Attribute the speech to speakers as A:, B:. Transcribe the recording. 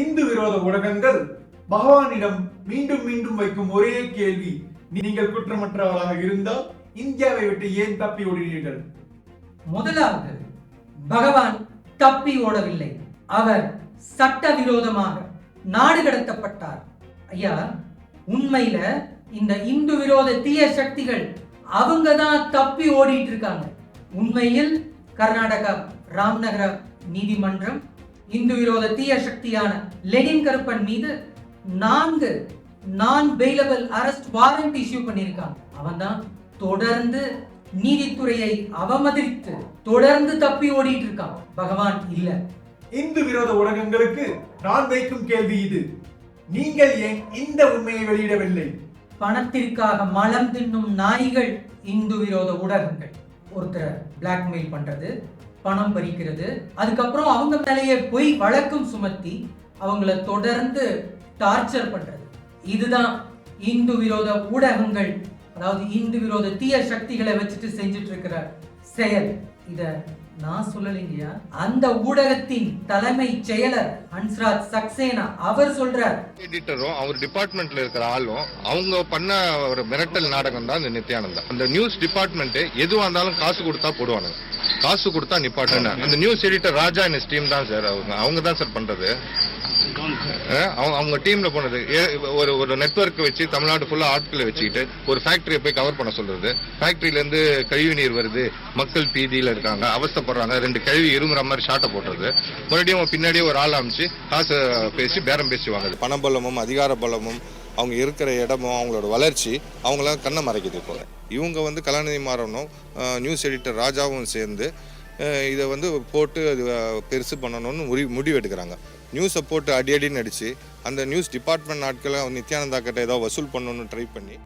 A: இந்து விரோத ஊடகங்கள் பகவானிடம் மீண்டும் மீண்டும் வைக்கும் ஒரே கேள்வி நீங்கள் குற்றமற்றவராக இருந்தால் இந்தியாவை விட்டு ஏன் தப்பி ஓடினீர்கள்
B: முதலாவது பகவான் தப்பி ஓடவில்லை. அவர் சட்டவிரோதமாக நாடு கடத்தப்பட்டார். ஐயா உண்மையில இந்த இந்து விரோத தீய சக்திகள் அவங்க தான் தப்பி ஓடிட்டு இருக்காங்க. உண்மையில் கர்நாடகா ராம்நகர நீதிமன்றம் இந்து விரோத தீய சக்தியான லெனின் கருப்பன் மீது நான்கு நான் பெயிலபிள் அரெஸ்ட் வாரண்ட் இஷ்யூ பண்ணியிருக்காங்க. அவன் தான் தொடர்ந்து நீதித்துறையை அவமதித்து தொடர்ந்து தப்பி ஓடிட்டு இருக்கான். பகவான் இல்ல.
A: இந்து விரோத ஊடகங்களுக்கு நான் வைக்கும் கேள்வி இது. நீங்கள் ஏன் இந்த உண்மையை வெளியிடவில்லை?
B: பணத்திற்காக மலம் தின்னும் நாய்கள் இந்து விரோத ஊடகங்கள். ஒருத்தரை பிளாக்மெயில் பண்றது பணம் பறிக்கிறது. அதுக்கப்புறம் அவங்க மேலேயே போய் வழக்கம் சுமத்தி அவங்கள தொடர்ந்து டார்ச்சர் பண்றது. இதுதான் இந்து விரோத ஊடகங்கள் அதாவது இந்து விரோத தீய சக்திகளை வச்சுட்டு செஞ்சுட்டு இருக்கிற செயல். இத நான் சொல்லலைங்கய்யா. அந்த ஊடகத்தின் தலைமை செயலர் ஹன்ஸ்ராஜ் சக்சேனா அவர் சொல்றார்.
C: எடிட்டரும் அவர் டிபார்ட்மெண்ட்ல இருக்கிற ஆளும் அவங்க பண்ண ஒரு மிரட்டல் நாடகம் தான் இந்த நித்யானந்தா. அந்த நியூஸ் டிபார்ட்மெண்ட் எதுவா இருந்தாலும் காசு கொடுத்தா போடுவானுங்க. காசு கொடுத்தா நிப்பாட்டுங்க அந்த நியூஸ் எடிட்டர் ராஜா என்ன டீம் தான் சார் அவங்க அவங்க தான் சார் பண்றது. அவங்க அவங்க டீம்ல போனது. ஏ- ஒரு ஒரு நெட்வொர்க் வச்சு தமிழ்நாடு ஃபுல்லா ஆட்களை வச்சுக்கிட்டு ஒரு ஃபேக்டரியை போய் கவர் பண்ண சொல்றது. ஃபேக்டரியில இருந்து கழிவு நீர் வருது. மக்கள் பீதியில இருக்காங்க. அவஸ்தைப்படுறாங்க. ரெண்டு கழிவு இருமுற மாதிரி ஷாட்டை போடுறது மறுபடியும் பின்னாடியே ஒரு ஆள் அமைச்சு காசு பேசி பேரம் பேசி வாங்குது. பணபலமும் அதிகார பலமும் அவங்க இருக்கிற இடமும் அவங்களோட வளர்ச்சி அவங்களாம் கண்ணை மறைக்குது இப்போ இவங்க வந்து கலாநிதி மாறனும் நியூஸ் எடிட்டர் ராஜாவும் சேர்ந்து இதை வந்து போட்டு அது பெருசு பண்ணணும்னு முடி முடிவு எடுக்கிறாங்க. நியூஸை போட்டு அடி அடின்னு அடித்து அந்த நியூஸ் டிபார்ட்மெண்ட் ஆட்களை நித்யானந்தா கிட்ட ஏதோ வசூல் பண்ணணும்னு ட்ரை பண்ணி